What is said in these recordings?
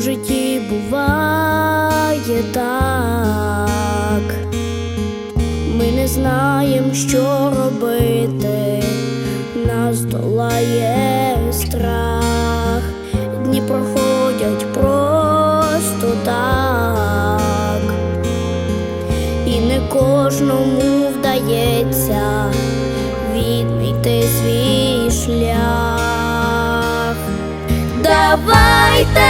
У житті буває так, ми не знаємо, що робити, нас долає страх, дні проходять просто так, і не кожному вдається відмійти свій шлях. Давайте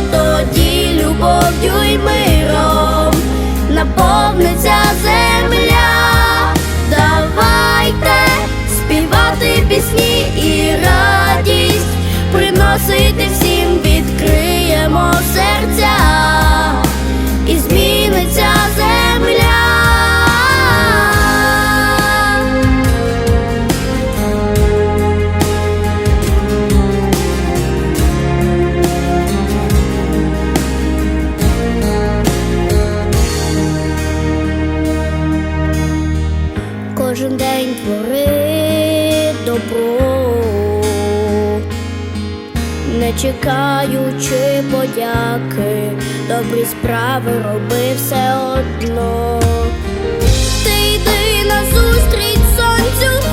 тоді любов'ю й миром наповниться земля. Кожен день твори добро, не чекаючи подяки, добрі справи роби все одно. Ти йди назустріч сонцю,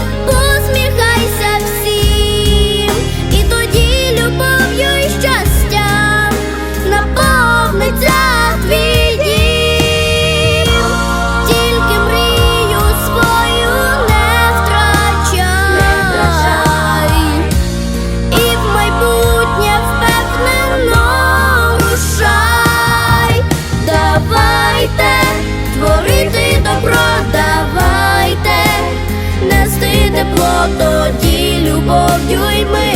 тоді любов'ю й ми.